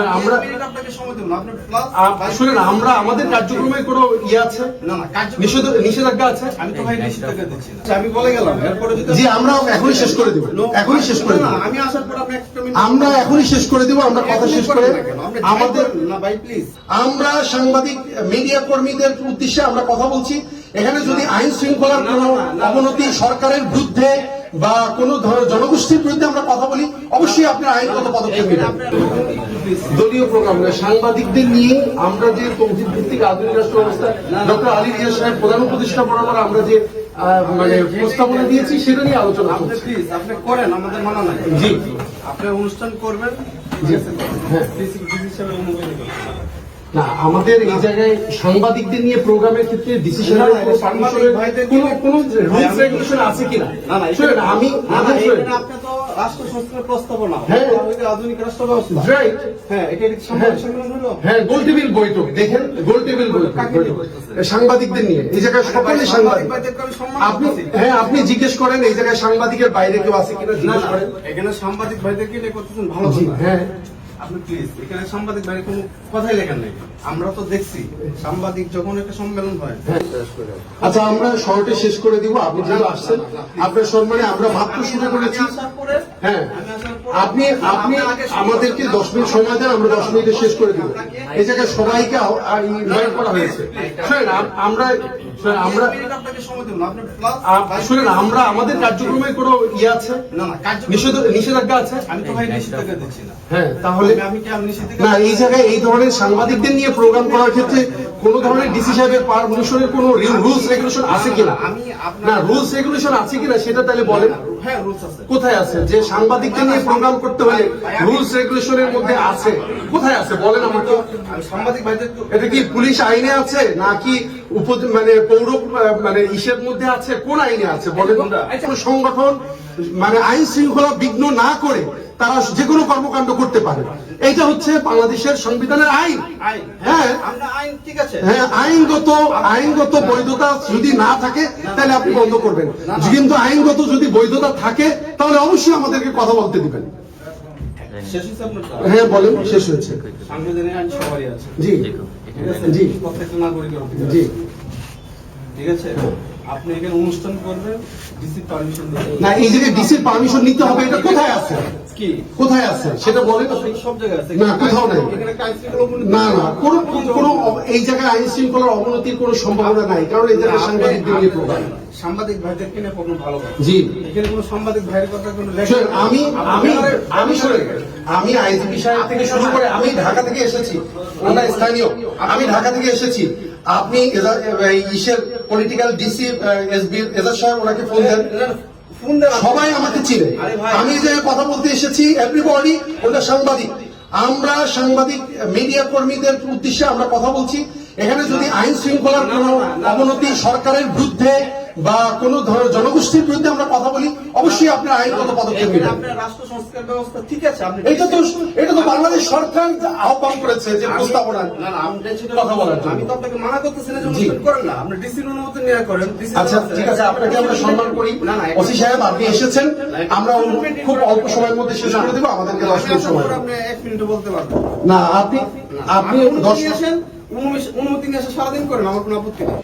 আমরা শুনেন আমরা আমাদের কার্যক্রমে কোনো ইয়ে আছে? না, না, কার্যক্রম- নিষেধ- নিষেধাজ্ঞা আছে? আমি তো ভাই নিষেধাজ্ঞা দিচ্ছি আমি বলে গেলাম। এরপরে জি আমরা এখনই শেষ করে দেব। এখনই শেষ করে দেব। আমি আসার পর আপনি আমরা এখনই শেষ করে দেব আমরা কথা শেষ করে আমাদের আমাদের না ভাই প্লিজ আমরা সাংবাদিক মিডিয়া কর্মীদের উদ্দেশ্যে আমরা কথা বলছি। এখানে যদি আইন শৃঙ্খলার কোনো। অবনতি সরকারের বিরুদ্ধে বা কোনো ধর- জনগোষ্ঠীর বিরুদ্ধে আমরা কথা বলি অবশ্যই আপনার আইনগত পদক্ষেপ নেবেন। দলীয় প্রোগ্রাম সাংবাদিকদের নিয়ে আমরা যে তৌহিদ ভিত্তিক আধুনিক রাষ্ট্র ব্যবস্থা ডক্টর আলী রিয়া সাহেব প্রধান উপদেষ্টা বরাবর আমরা যে আহ, মানে প্রস্তাবনা দিয়েছি সেটা নিয়ে আলোচনা আপনি প্লিজ আপনি করেন আমাদের মানা নাই। জি। আপনি অনুষ্ঠান করবেন। হ্যাঁ। হিসেবে দেবেন না আমাদের এই জায়গায় সাংবাদিকদের নিয়ে প্রোগ্রামের ক্ষেত্রে ডিসিশনের না, না, এটা সাংবাদিক ভাইদের কোনো কোনো রুলস রেগুলেশন আছে কিনা? না না শুনেন আমি আপনি তো রাষ্ট্র সংস্কারের প্রস্তাবনা। হ্যাঁ। আধুনিক রাষ্ট্র ব্যবস্থা রাইট হ্যাঁ এটা সম্মেলন হলো? হ্যাঁ গোল টেবিল বৈঠক দেখেন গোল টেবিল বৈঠক কাকে নিয়ে বলতেছে? সাংবাদিকদের নিয়ে। এই জায়গায় সকলে সাংবাদিক আপনি হ্যাঁ আপনি জিজ্ঞেস করেন এই জায়গায় সাংবাদিকের বাইরে কেউ আছে কিনা জিজ্ঞেস করেন। এখানে সাংবাদিক ভাইদেরকে নিয়ে করতেছেন ভালো হ্যাঁ। আপনি প্লিজ এখানে সাংবাদিক ভাই কোনো কথাই লেখেন নাই। আমরা তো দেখছি সাংবাদিক যখন একটা সম্মেলন হয়। আচ্ছা আমরা শর্টে শেষ করে দিব আপনি যেহেতু আসছেন। আপনার সম্মানে আমরা মাত্র শুরু করেছি। হ্যাঁ আপনি আপনি আমাদেরকে দশ মিনিট সময় দেন আমরা দশ মিনিটে শেষ করে দিব। এই জায়গায় সবাইকে ইনভাইট করা হয়েছে। আমরা আমরা শুনেন আমরা আমাদের কার্যক্রমে কোনো ইয়ে আছে? না না কার্যক্রম- নিষেধ- নিষেধাজ্ঞা আছে? আমি তো ভাই নিষেধাজ্ঞা দিচ্ছি না। হ্যাঁ তাহলে আমি- আমি কি আমি না এই জায়গায় এই ধরনের সাংবাদিকদের নিয়ে প্রোগ্রাম করার ক্ষেত্রে কোন ধরনের ডিসি সাহেবের পারমিশনের কোন রুলস রেগুলেশন আছে কিনা? না রুলস রেগুলেশন আছে কিনা সেটা তাহলে বলেন। হ্যাঁ কোথায় আছে? যে সাংবাদিকদের নিয়ে প্রোগ্রাম করতে হলে রুলস রেগুলেশনের মধ্যে আছে। কোথায় আছে? বলেন আমাকে। সাংবাদিক ভাইদের এটা কি পুলিশ আইনে আছে? নাকি উপ মানে পৌর মানে ইসের মধ্যে আছে কোন আইনে আছে? বলেন সংগঠন মানে আইন শৃঙ্খলা বিঘ্ন না করে তারা যে কোনো কর্মকাণ্ড করতে পারে। এইটা হচ্ছে বাংলাদেশের সংবিধানের আইন। হ্যাঁ। হ্যাঁ আইনগত আইনগত বৈধতা যদি না থাকে তাহলে আপনি বন্ধ করবেন। কিন্তু আইনগত যদি বৈধতা থাকে তাহলে অবশ্যই আমাদেরকে কথা বলতে দিবেন। হ্যাঁ বলেন শেষ হয়েছে। সাংবিধানিক আইন সবারই আছে। জি। ঠিক আছে? জি। প্রত্যেকটা নাগরিকের জি। ঠিক আছে? আপনি এখানে অনুষ্ঠান করবেন ডিসি পারমিশন না এই ডিসির পারমিশন নিতে হবে এটা কোথায় আছে? কি? কোথায় আছে? সেটা বলেন। আপনি। সব জায়গায় আছে। না, কোথাও নাই। এখানে একটা আইন শৃঙ্খলা না না কোনো কোনো এই জায়গায় আইন শৃঙ্খলার অবনতির কোনো সম্ভাবনা নাই কারণ এই জায়গায় সাংবাদিকদের নিয়ে প্রোগ্রাম সাংবাদিক ভাইদেরকে নিয়ে কোনো ভালো জি। এখানে কোনো সাংবাদিক ভাইয়ের কথা কোনো লেখা আমি আমি আমি শোনেন আমি আইজিপি সাহেব থেকে শুরু করে আমি ঢাকা থেকে এসেছি। ওনা স্থানীয়। আমি ঢাকা থেকে এসেছি। আপনি ইসের পলিটিক্যাল ডিসি এসবি এজাজ সাহেব ওনাকে ফোন দেন। সবাই আমাকে চিনে। আমি যে কথা বলতে এসেছি এভরিবডি ওটা সাংবাদিক। আমরা সাংবাদিক মিডিয়া কর্মীদের উদ্দেশ্যে আমরা কথা বলছি। এখানে যদি আইন শৃঙ্খলার কোনো অবনতি সরকারের বিরুদ্ধে বা কোনো ধর- জনগোষ্ঠীর বিরুদ্ধে আমরা কথা বলি অবশ্যই আপনার আইনগত পদক্ষেপ নেবেন। রাষ্ট্র সংস্কার ব্যবস্থা ঠিক আছে এটা তো এটা তো বাংলাদেশ সরকার আহ্বান করেছে যে প্রস্তাবনা কথা বলার জন্য। আমি তো আপনাকে মানা করতেছি না যে করেন না। আপনি ডিসির অনুমতি নিয়ে করেন আচ্ছা ঠিক আছে আপনাকে আমরা সম্মান করি। না না ওসি সাহেব আপনি এসেছেন। আমরা খুব অল্প সময়ের মধ্যে শেষ করে দেবো আমাদেরকে দশ আমি মিনিট সময় আপনি এক মিনিটও বলতে পারবেন না। আপনি আপনি দশ অনুমতি নিয়ে এসে সারাদিন করেন আমার কোনো আপত্তি নেই।